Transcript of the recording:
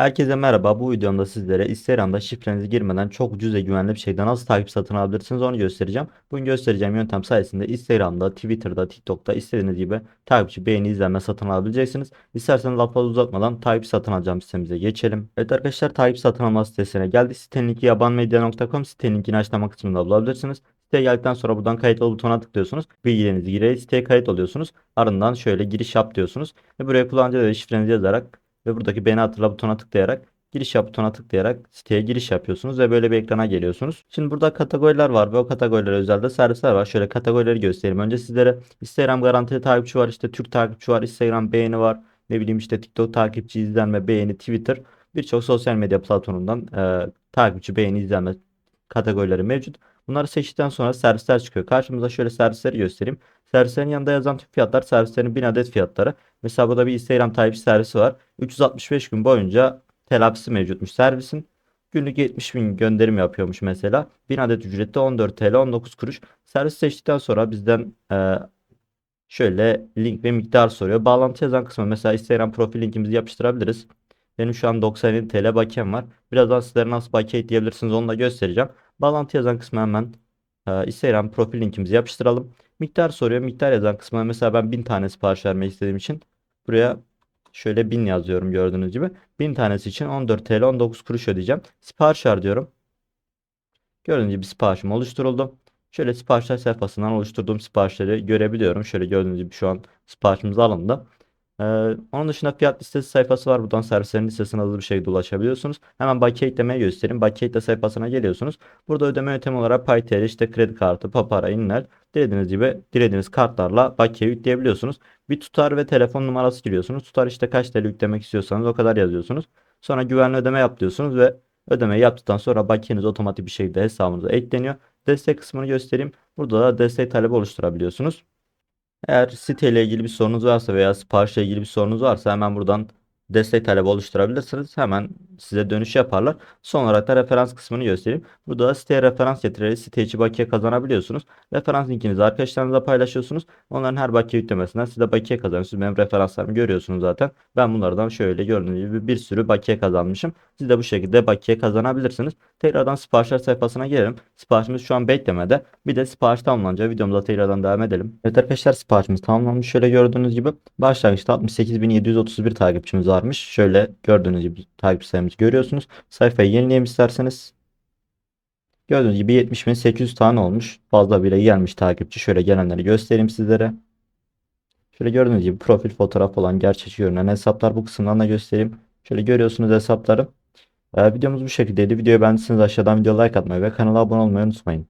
Herkese merhaba. Bu videomda sizlere Instagram'da şifrenizi girmeden çok ucuz ve güvenli bir şekilde nasıl takip satın alabilirsiniz onu göstereceğim. Bugün göstereceğim yöntem sayesinde Instagram'da, Twitter'da, TikTok'ta istediğiniz gibi takipçi, beğeni, izlenme satın alabileceksiniz. İsterseniz lafı fazla uzatmadan takip satın alacağım sitemize geçelim. Evet arkadaşlar takip satın alma sitesine geldik. Sitenin linki yabanmedia.com sitenin linkini açıklama kısmında bulabilirsiniz. Siteye geldikten sonra buradan kayıt ol butonuna tıklıyorsunuz. Bilgilerinizi girerek siteye kayıt oluyorsunuz. Ardından şöyle giriş yap diyorsunuz. Ve buraya kullanıcı ve şifrenizi yazarak ve buradaki beni hatırla butonuna tıklayarak giriş yap butonuna tıklayarak siteye giriş yapıyorsunuz ve böyle bir ekrana geliyorsunuz. Şimdi burada kategoriler var ve o kategorilere özel de servisler var. Şöyle kategorileri göstereyim. Önce sizlere Instagram garantili takipçi var, işte Türk takipçi var, Instagram beğeni var, ne bileyim işte TikTok takipçi izlenme, beğeni, Twitter birçok sosyal medya platformundan e, takipçi, beğeni, izlenme kategorileri mevcut. Bunları seçtikten sonra servisler çıkıyor. Karşımıza şöyle servisleri göstereyim. Servislerin yanında yazan tüm fiyatlar servislerin 1000 adet fiyatları. Mesela burada bir Instagram takipçi servisi var. 365 gün boyunca telafisi mevcutmuş servisin. Günlük 70 bin gönderim yapıyormuş mesela. 1000 adet ücrette 14 TL 19 kuruş. Servis seçtikten sonra bizden e, şöyle link ve miktar soruyor. Bağlantı yazan kısmı mesela Instagram profil linkimizi yapıştırabiliriz. Benim şu an 97 TL bakiyem var. Birazdan sizlere nasıl bakiye ekleyebilirsiniz onu da göstereceğim. Bağlantı yazan kısmı hemen e, Instagram profil linkimizi yapıştıralım. Miktar soruyor. Miktar yazan kısmına mesela ben 1000 tane sipariş vermek istediğim için buraya şöyle 1000 yazıyorum gördüğünüz gibi. 1000 tanesi için 14 TL 19 kuruş ödeyeceğim. Sipariş diyorum. Gördüğünüz gibi siparişim oluşturuldu. Şöyle siparişler sayfasından oluşturduğum siparişleri görebiliyorum. Şöyle gördüğünüz gibi şu an siparişimiz alındı. Ee, onun dışında fiyat listesi sayfası var. Buradan servislerin listesine hızlı bir şekilde ulaşabiliyorsunuz. Hemen bakiye eklemeyi göstereyim. Bakiye ekle sayfasına geliyorsunuz. Burada ödeme yöntemi olarak PayTR, işte kredi kartı, Papara, Inler dilediğiniz gibi dilediğiniz kartlarla bakiye yükleyebiliyorsunuz. Bir tutar ve telefon numarası giriyorsunuz. Tutar işte kaç TL yüklemek istiyorsanız o kadar yazıyorsunuz. Sonra güvenli ödeme yap diyorsunuz ve ödemeyi yaptıktan sonra bakiyeniz otomatik bir şekilde hesabınıza ekleniyor. Destek kısmını göstereyim. Burada da destek talebi oluşturabiliyorsunuz. Eğer siteyle ilgili bir sorunuz varsa veya siparişle ilgili bir sorunuz varsa hemen buradan destek talebi oluşturabilirsiniz. Hemen size dönüş yaparlar. Son olarak da referans kısmını göstereyim. Burada da siteye referans getirerek site içi bakiye kazanabiliyorsunuz. Referans linkinizi arkadaşlarınızla paylaşıyorsunuz. Onların her bakiye yüklemesinden siz de bakiye kazanıyorsunuz. Benim referanslarımı görüyorsunuz zaten. Ben bunlardan şöyle gördüğünüz gibi bir sürü bakiye kazanmışım. Siz de bu şekilde bakiye kazanabilirsiniz. Tekrardan siparişler sayfasına gelelim. Siparişimiz şu an beklemede. Bir de sipariş tamamlanınca videomuza tekrardan devam edelim. Evet arkadaşlar siparişimiz tamamlanmış. Şöyle gördüğünüz gibi başlangıçta 68.731 takipçimiz varmış. Şöyle gördüğünüz gibi takipçi sayımızı görüyorsunuz. Sayfayı yenileyim isterseniz. Gördüğünüz gibi 70.800 tane olmuş. Fazla bile gelmiş takipçi. Şöyle gelenleri göstereyim sizlere. Şöyle gördüğünüz gibi profil fotoğraf olan gerçekçi görünen hesaplar bu kısımdan da göstereyim. Şöyle görüyorsunuz hesapları. Ee, videomuz bu şekildeydi. Videoyu beğendiyseniz aşağıdan video like atmayı ve kanala abone olmayı unutmayın.